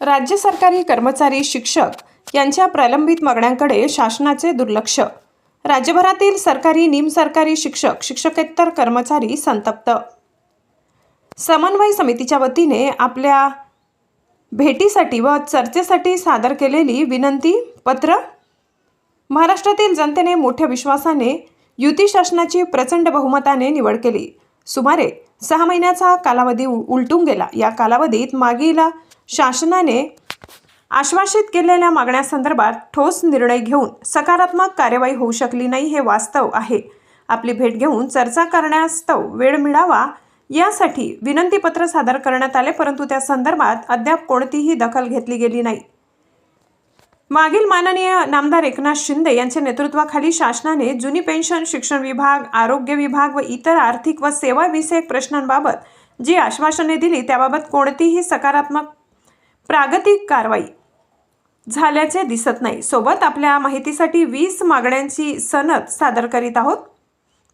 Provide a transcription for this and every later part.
राज्य सरकारी कर्मचारी शिक्षक यांच्या प्रलंबित मागण्यांकडे शासनाचे दुर्लक्ष. राज्यभरातील सरकारी निमसरकारी शिक्षक शिक्षकेतर कर्मचारी संतप्त. समन्वय समितीच्या वतीने आपल्या भेटीसाठी व चर्चेसाठी सादर केलेली विनंती पत्र महाराष्ट्रातील जनतेने मोठ्या विश्वासाने युती शासनाची प्रचंड बहुमताने निवड केली. सुमारे सहा महिन्याचा कालावधी उ- उलटून गेला. या कालावधीत मागील शासनाने आश्वासित केलेल्या मागण्यासंदर्भात ठोस निर्णय घेऊन सकारात्मक कार्यवाही होऊ शकली नाही हे वास्तव आहे. आपली भेट घेऊन चर्चा करण्यास्तव वेळ मिळावा यासाठी विनंतीपत्र सादर करण्यात आले परंतु त्या संदर्भात अद्याप कोणतीही दखल घेतली गेली नाही. मागील माननीय नामदार एकनाथ शिंदे यांच्या नेतृत्वाखाली शासनाने जुनी पेन्शन शिक्षण विभाग आरोग्य विभाग व इतर आर्थिक व सेवाविषयक प्रश्नांबाबत जी आश्वासने दिली त्याबाबत कोणतीही सकारात्मक प्रागतिक कारवाई. झाल्याचे दिसत नाही. सोबत आपल्या माहितीसाठी वीस मागण्यांची सनद सादर करीत आहोत.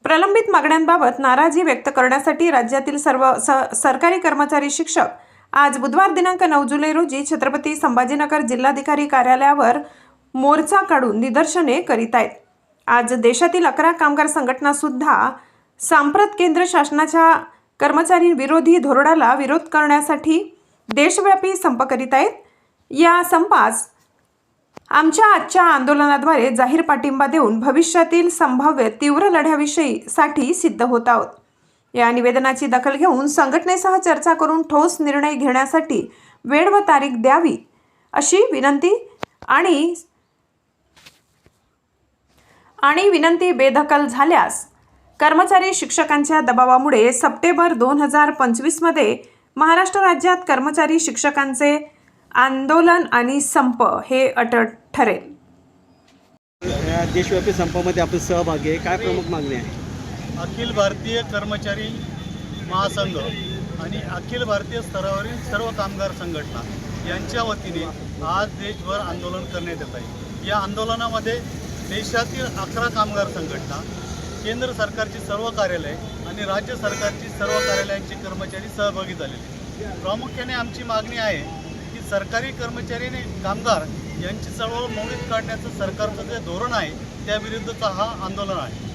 प्रलंबित मागण्यांबाबत नाराजी व्यक्त करण्यासाठी राज्यातील सर्व स सरकारी कर्मचारी शिक्षक आज बुधवार दिनांक नऊ जुलै रोजी छत्रपती संभाजीनगर जिल्हाधिकारी कार्यालयावर मोर्चा काढून निदर्शने करीत आहेत. आज देशातील अकरा कामगार संघटनासुद्धा सांप्रत केंद्र शासनाच्या कर्मचारी विरोधी धोरणाला विरोध करण्यासाठी देशव्यापी संप करीत आहेत. या संपास आमच्या आजच्या आंदोलनाद्वारे जाहीर पाठिंबा देऊन भविष्यातील संभाव्य तीव्र लढ्याविषयी साठी सिद्ध होत आहोत. या निवेदनाची दखल घेऊन संघटनेसह चर्चा करून ठोस निर्णय घेण्यासाठी वेळ व तारीख द्यावी अशी विनंती आणि आणि विनंती बेदखल झाल्यास कर्मचारी शिक्षकांच्या दबावामुळे सप्टेंबर दोन हजार पंचवीसमध्ये महाराष्ट्र राज्यात कर्मचारी शिक्षकांचे आंदोलन आणि संप हे अटळ ठरेल. देशव्यापी संपामध्ये आपण सहभागी आहे. काय प्रमुख मागणी आहे? अखिल भारतीय कर्मचारी महासंघ आणि अखिल भारतीय स्तरावरील सर्व कामगार संघटना यांच्या वतीने आज देशभर आंदोलन करण्यात येत आहे. या आंदोलनामध्ये देशातील अकरा कामगार संघटना केंद्र सरकारची सर्व कार्यालय आणि राज्य सरकारची सर्व कार्यालयांचे कर्मचारी सहभागी झालेले प्रामुख्याने आमची मागणी आहे की सरकारी कर्मचारी आणि कामगार यांची चळवळ मोडीत काढण्याचं सरकारचं जे धोरण आहे त्याविरुद्धचा हा आंदोलन आहे.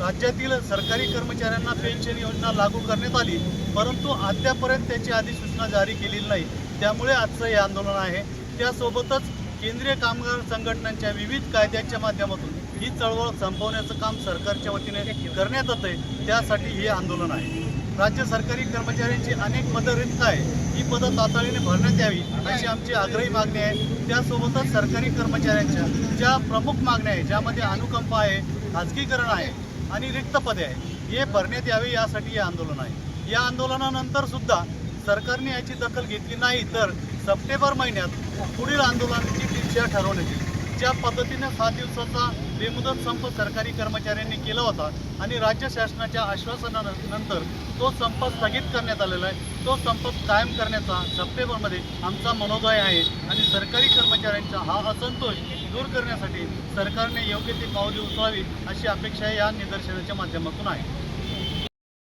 राज्यातील सरकारी कर्मचाऱ्यांना पेन्शन योजना लागू करण्यात आली परंतु अद्यापर्यंत त्याची अधिसूचना जारी केलेली नाही. त्यामुळे आजचं हे आंदोलन आहे. त्यासोबतच केंद्रीय कामगार संघटनांच्या विविध कायद्यांच्या माध्यमातून ही चळवळ संपवण्याचं काम सरकारच्या वतीने करण्यात येतं आहे त्यासाठी हे आंदोलन आहे. राज्य सरकारी कर्मचाऱ्यांची अनेक पदं रिक्त आहे. ही पदं तातडीने भरण्यात यावी अशी आमची आग्रही मागणी आहे. त्यासोबतच सरकारी कर्मचाऱ्यांच्या ज्या प्रमुख मागण्या आहे ज्यामध्ये अनुकंप आहे खाजगीकरण आहे आणि रिक्त पदे आहे हे भरण्यात यावे यासाठी हे आंदोलन आहे. या आंदोलनानंतर सुद्धा सरकारने याची दखल घेतली नाही तर सप्टेंबर महिन्यात पुढील आंदोलनाची दिशा ठरवण्यात येईल. ज्या पद्धतीने सात दिवसाचा बेमुदत संप सरकारी कर्मचाऱ्यांनी केला होता आणि राज्य शासनाच्या आश्वासनानंतर तो संप स्थगित करण्यात आलेला आहे तो संप कायम करण्याचा सप्टेंबरमध्ये आमचा मनोदय आहे आणि सरकारी कर्मचाऱ्यांचा हा असंतोष दूर करण्यासाठी सरकारने योग्य ती पावले उचलावी अशी अपेक्षा या निदर्शनाच्या माध्यमातून आहे.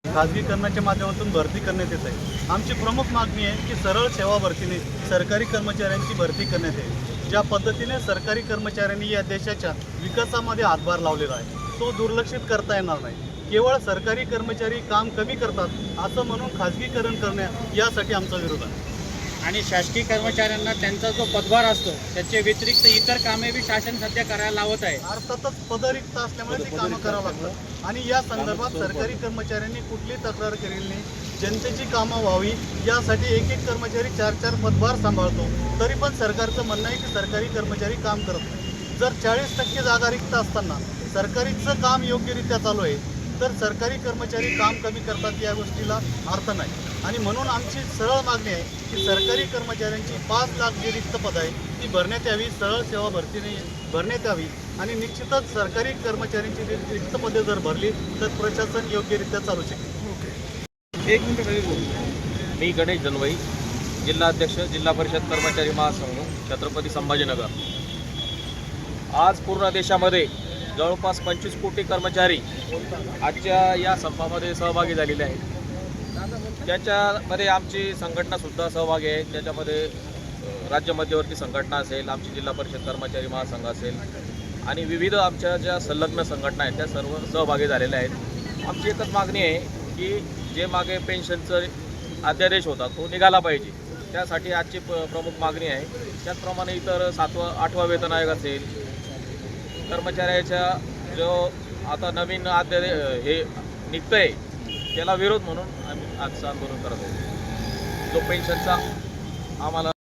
खाजगीकरणाच्या माध्यमातून भरती करण्यात येत आहे. आमची प्रमुख मागणी आहे की सरळ सेवा भरतीने सरकारी कर्मचाऱ्यांची भरती करण्यात येईल. ज्या पद्धतीने सरकारी कर्मचाऱ्यांनी या देशाच्या विकासामध्ये हातभार लावलेला आहे तो दुर्लक्षित करता येणार नाही. केवळ सरकारी कर्मचारी काम कमी करतात असं म्हणून खाजगीकरण करण्या यासाठी आमचा विरोध आहे. आणि शासकीय कर्मचाऱ्यांना त्यांचा जो पदभार असतो त्याच्या व्यतिरिक्त इतर कामे बी शासन सध्या करायला लावत आहे. अर्थातच पदरिक्त असल्यामुळे ती कामं करावं लागतात आणि या संदर्भात सरकारी कर्मचाऱ्यांनी कुठली तक्रार केलेली नाही. जनतेची कामं व्हावी यासाठी एक एक कर्मचारी चार चार पदभार सांभाळतो. तरी पण सरकारचं म्हणणं आहे की सरकारी कर्मचारी काम करत नाही. जर चाळीस टक्के जागा रिक्त असताना सरकारीचं काम योग्यरित्या चालू आहे तर सरकारी कर्मचारी काम कमी करतात या गोष्टीला अर्थ नाही. आणि म्हणून आमची सरळ मागणी आहे की सरकारी कर्मचाऱ्यांची पाच लाख जी रिक्त पद आहे ती भरण्यात यावी सरळ सेवा भरतीने भरण्यात यावी. आणि निश्चितच सरकारी कर्मचाऱ्यांची रिक्त पदे जर भरली तर प्रशासन योग्यरित्या चालू शकेल. एक मिनिट मी गणेश जनवई जिल्हाध्यक्ष जिल्हा परिषद कर्मचारी महासंघ छत्रपती संभाजीनगर. आज पूर्ण देशामध्ये जवळपास पंचवीस कोटी कर्मचारी आजच्या या संपामध्ये सहभागी झालेले आहेत. त्याच्यामध्ये आमची संघटनासुद्धा सहभागी आहे. त्याच्यामध्ये राज्य मध्यवर्ती संघटना असेल आमची जिल्हा परिषद कर्मचारी महासंघ असेल आणि विविध आमच्या ज्या संलग्न संघटना आहेत त्या सर्व सहभागी झालेल्या आहेत. आमची एकच मागणी आहे की जे मागे पेन्शनचं अध्यादेश होता तो निघाला पाहिजे. त्यासाठी आजची प प्रमुख मागणी आहे. त्याचप्रमाणे इतर सातवा आठवा वेतन आयोग असेल कर्मचाऱ्याच्या जो आता नवीन अध्यादे हे निघतंय त्याला विरोध म्हणून आम्ही आजचं आंदोलन करत आहोत. जो पेन्शनचा आम्हाला